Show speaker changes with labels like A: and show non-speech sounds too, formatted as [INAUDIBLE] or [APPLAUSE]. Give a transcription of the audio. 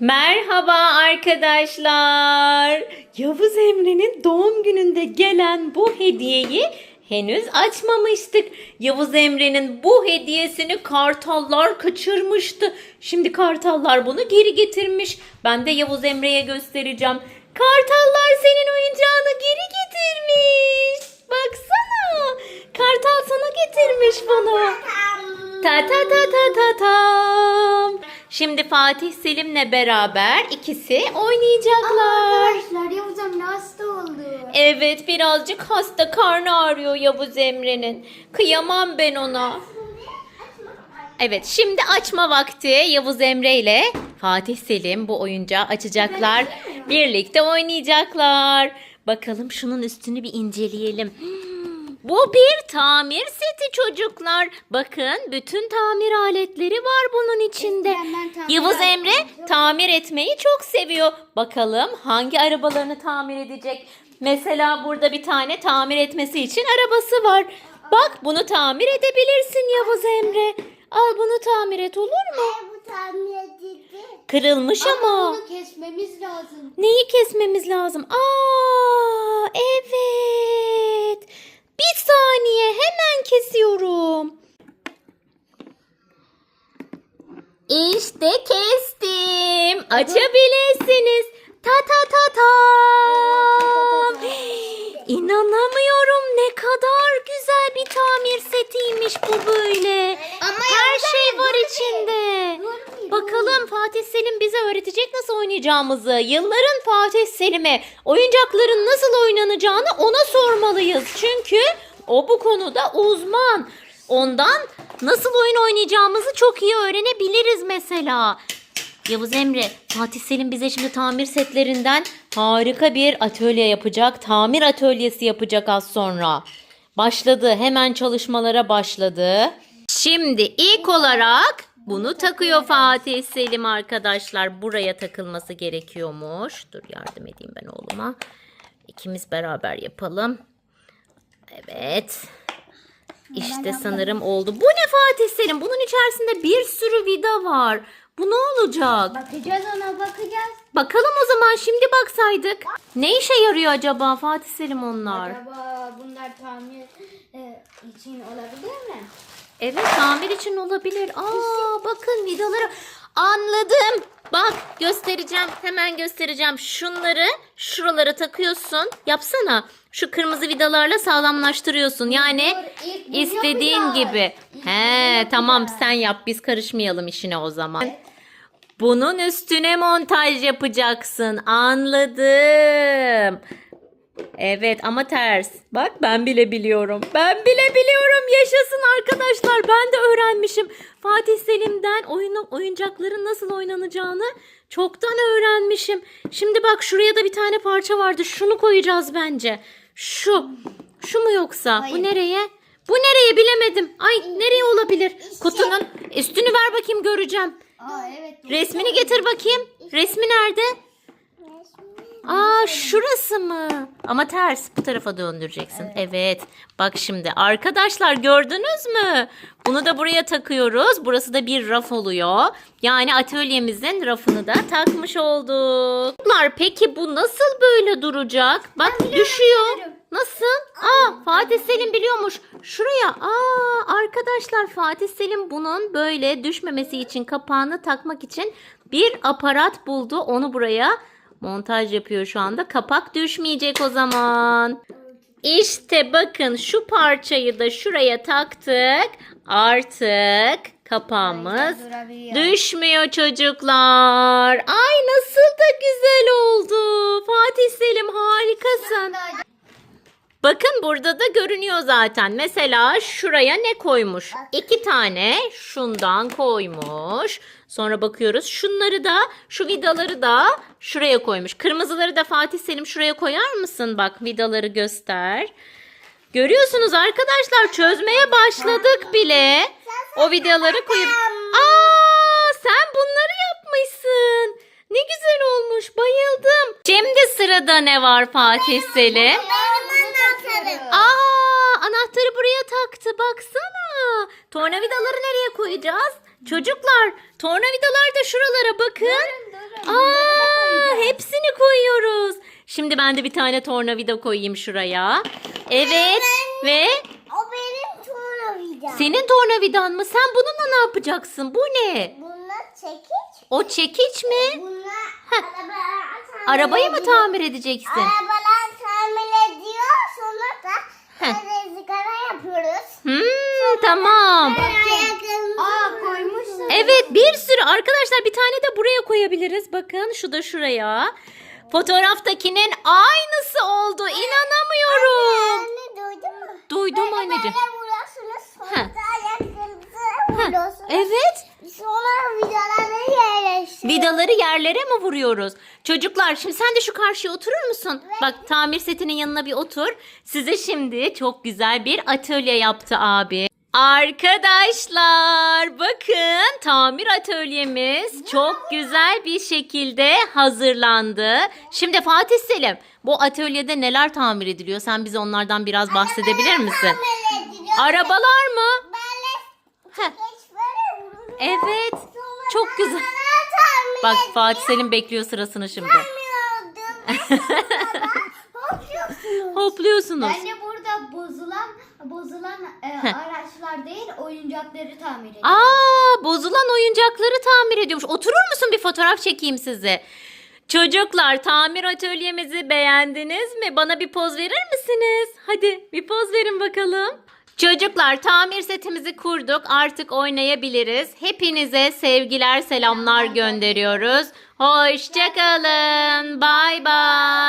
A: Merhaba arkadaşlar. Yavuz Emre'nin doğum gününde gelen bu hediyeyi henüz açmamıştık. Yavuz Emre'nin bu hediyesini kartallar kaçırmıştı. Şimdi kartallar bunu geri getirmiş. Ben de Yavuz Emre'ye göstereceğim. Kartallar senin oyuncağını geri getirmiş. Baksana. Kartal sana getirmiş bunu. Ta ta ta ta ta tam. Şimdi Fatih Selim'le beraber ikisi oynayacaklar.
B: Arkadaşlar Yavuz Emre hasta oldu.
A: Evet birazcık hasta karnı ağrıyor Yavuz Emre'nin. Kıyamam ben ona. Evet şimdi açma vakti Yavuz Emre ile Fatih Selim bu oyuncağı açacaklar. Birlikte oynayacaklar. Bakalım şunun üstünü bir inceleyelim. Hmm, Bu bir tamir seti çocuklar. Bakın bütün tamir aletleri var bunun içinde. Yavuz Emre tamir etmeyi çok seviyor. Bakalım hangi arabalarını tamir edecek? Mesela burada bir tane tamir etmesi için arabası var. Bak bunu tamir edebilirsin Yavuz Emre. Al bunu tamir et olur mu?
B: Bu tamir edildi.
A: Kırılmış ama.
B: Bunu kesmemiz lazım.
A: Neyi kesmemiz lazım? Aa, evet. Bir saniye hemen kesiyorum. İşte kestim. Açabilirsiniz. Ta ta ta tam. İnanamıyorum ne kadar güzel bir tamir setiymiş bu böyle.
B: Ama
A: Her şey var içinde. Bakalım Fatih Selim bize öğretecek nasıl oynayacağımızı. Yılların Fatih Selim'e oyuncakların nasıl oynanacağını ona sormalıyız. Çünkü o bu konuda uzman. Ondan nasıl oyun oynayacağımızı çok iyi öğrenebiliriz mesela. Yavuz Emre, Fatih Selim bize şimdi tamir setlerinden harika bir atölye yapacak. Tamir atölyesi yapacak az sonra. Başladı. Hemen çalışmalara başladı. Şimdi ilk olarak bunu takıyor Fatih Selim arkadaşlar. Buraya takılması gerekiyormuş. Dur yardım edeyim ben oğluma. İkimiz beraber yapalım. Evet. İşte sanırım oldu. Bu ne Fatih Selim? Bunun içerisinde bir sürü vida var. Bu ne olacak?
B: Bakacağız ona bakacağız.
A: Bakalım o zaman şimdi baksaydık. Ne işe yarıyor acaba Fatih Selim onlar?
B: Acaba bunlar tamir e, için olabilir mi?
A: Evet tamir için olabilir. Aa bakın vidaları. Anladım. Bak göstereceğim. Hemen göstereceğim. Şunları şuralara takıyorsun. Yapsana. Şu kırmızı vidalarla sağlamlaştırıyorsun. Yani
B: ilk
A: istediğin gibi.
B: İlk
A: He tamam sen yap. Biz karışmayalım işine o zaman. Bunun üstüne montaj yapacaksın. Anladım. Evet ama ters. Bak ben bile biliyorum. Ben bile biliyorum. Yaşasın arkadaşlar. Ben de öğrenmişim. Fatih Selim'den oyun, oyuncakların nasıl oynanacağını çoktan öğrenmişim. Şimdi bak şuraya da bir tane parça vardı. Şunu koyacağız bence. Şu. Şu mu yoksa? Bu
B: Hayır.
A: nereye? Bu nereye bilemedim. Ay nereye olabilir? Kutunun üstünü ver bakayım göreceğim.
B: Aa evet.
A: Resmini getir bakayım. Resmi nerede? Aa şurası mı? Ama ters bu tarafa döndüreceksin. Evet. Bak şimdi arkadaşlar gördünüz mü? Bunu da buraya takıyoruz. Burası da bir raf oluyor. Yani atölyemizin rafını da takmış olduk. Peki bu nasıl böyle duracak? Bak düşüyor. Nasıl? Aa Fatih Selim biliyormuş. Şuraya. Aa arkadaşlar Fatih Selim bunun böyle düşmemesi için kapağını takmak için bir aparat buldu. Onu buraya montaj yapıyor şu anda. Kapak düşmeyecek o zaman. İşte bakın şu parçayı da şuraya taktık. Artık kapağımız düşmüyor çocuklar. Ay nasıl da güzel oldu. Fatih Selim harikasın. Bakın burada da görünüyor zaten. Mesela şuraya ne koymuş? İki tane şundan koymuş. Sonra bakıyoruz. Şunları da şu vidaları da şuraya koymuş. Kırmızıları da Fatih Selim şuraya koyar mısın? Bak vidaları göster. Görüyorsunuz arkadaşlar çözmeye başladık bile. O vidaları koyup... Aa sen bunları yapmışsın. Ne güzel olmuş bayıldım. Şimdi sırada ne var Fatih Selim? Aa, anahtarı buraya taktı baksana. Tornavidaları nereye koyacağız? Çocuklar tornavidalar da şuralara bakın. Durun, durun. Aa, hepsini koyuyoruz. Şimdi ben de bir tane tornavida koyayım şuraya. Evet ve
B: O benim tornavidam.
A: senin tornavidan mı? Sen bununla ne yapacaksın? Bu ne?
B: Bunlar çekiç.
A: O çekiç mi?
B: Bunlar araba,
A: Arabayı mı tamir edeceksin? Araba bir sürü arkadaşlar bir tane de buraya koyabiliriz. Bakın şu da şuraya. Fotoğraftakinin aynısı oldu. İnanamıyorum.
B: Anne duydun mu?
A: Duydum
B: Böyle
A: anneciğim.
B: Böyle vuruyorsunuz.
A: Evet.
B: Sonra vidaları yerleştiriyorsunuz.
A: Vidaları yerlere mi vuruyoruz? Çocuklar şimdi sen de şu karşıya oturur musun? Bak tamir setinin yanına bir otur. Size şimdi çok güzel bir atölye yaptı abi. Arkadaşlar bakın tamir atölyemiz çok güzel bir şekilde hazırlandı. Şimdi Fatih Selim bu atölyede neler tamir ediliyor? Sen bize onlardan biraz bahsedebilir misin? Arabalar mı? Heh, evet. Çok güzel. Bak. Fatih Selim bekliyor sırasını şimdi. [LAUGHS] Hopluyorsunuz.
B: Bozulan e, araçlar değil oyuncakları tamir ediyor.
A: Aa, bozulan oyuncakları tamir ediyormuş. Oturur musun bir fotoğraf çekeyim size? Çocuklar tamir atölyemizi beğendiniz mi? Bana bir poz verir misiniz? Hadi bir poz verin bakalım. Çocuklar tamir setimizi kurduk. Artık oynayabiliriz. Hepinize sevgiler, selamlar gönderiyoruz. Hoşçakalın. Bay bay.